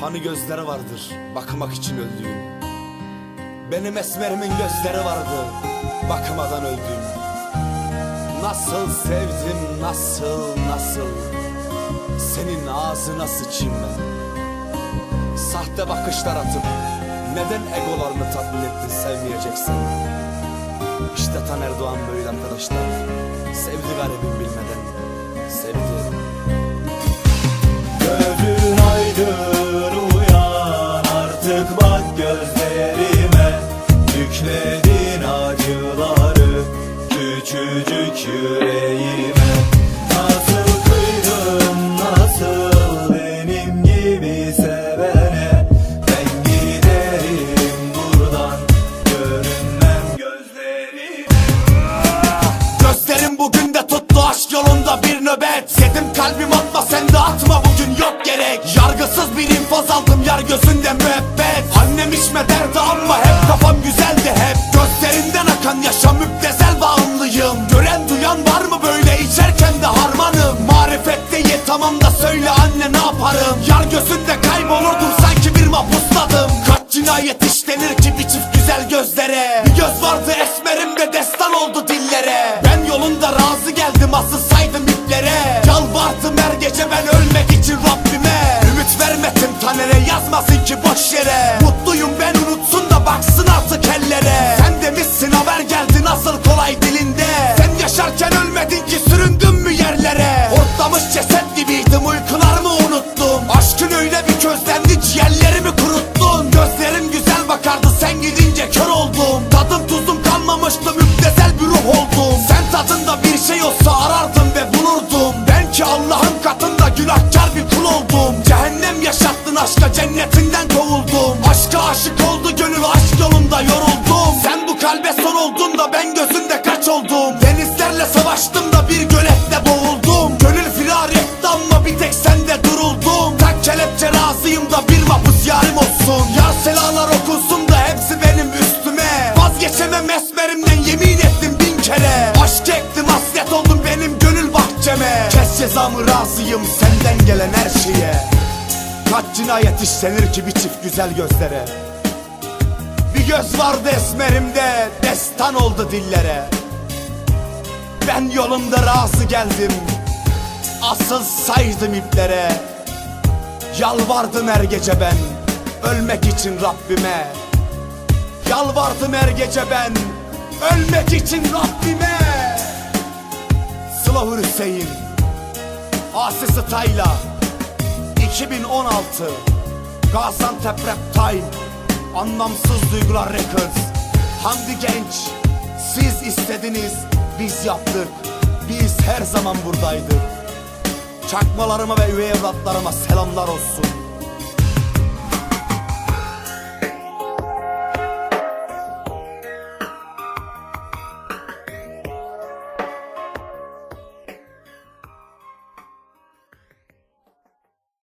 Hani gözleri vardır bakmak için öldüğüm. Benim esmerimin gözleri vardı bakamadan öldüm Nasıl sevdim nasıl nasıl? Senin ağzına sıçayım ben. Sahte bakışlar atıp Neden egolarını tatmin ettin sevmeyeceksin? İşte Taner Doğan böyle arkadaşlar. Sevdi garibim bilmeden gözlerime Yükledin acıları küçücük yüreğime. Nasıl kıydın nasıl benim gibi sevene? Ben giderim buradan görünmem gözlerime. Gözlerim bugün de tuttu aşk yolunda bir nöbet. Yedim kalbim atma sen de atma bugün yok gerek. Yargısız bir infaz aldım yar gözünde müebbet tamam da söyle anne ne yaparım? Yar gözünde kaybolurdum sanki bir mapusladım Kaç cinayet işlenir ki bir çift güzel gözlere. Bir göz vardı esmerimde destan oldu dillere. Ben yolunda razı geldim asıl saydım iplere. Yalvardım her gece ben ölmek için Rabbime. Ümit vermedim Taner'e yazmasın ki boş yere. Mutluyum ben unutsun da baksın artık ellere. Sen demişsin haber geldi nasıl kolay dilinde selalar okunsun da hepsi benim üstüme. Vazgeçemem esmerimden yemin ettim bin kere. Aşk ektim hasret oldum benim gönül bahçeme. Kes cezamı razıyım senden gelen her şeye. Kaç cinayet işlenir ki bir çift güzel gözlere? Bir göz vardı esmerimde destan oldu dillere. Ben yolumda razı geldim Asıl saydım iplere. Yalvardım her gece ben Ölmek için Rabbime. Yalvardım her gece ben Ölmek için Rabbime. Sıla Hüseyin Asi Stayla 2016 Gaziantep Rap Time Anlamsız Duygular Records. Hamdi Genç Siz istediniz Biz yaptık. Biz her zaman buradaydık. Çakmalarıma ve üvey evlatlarıma selamlar olsun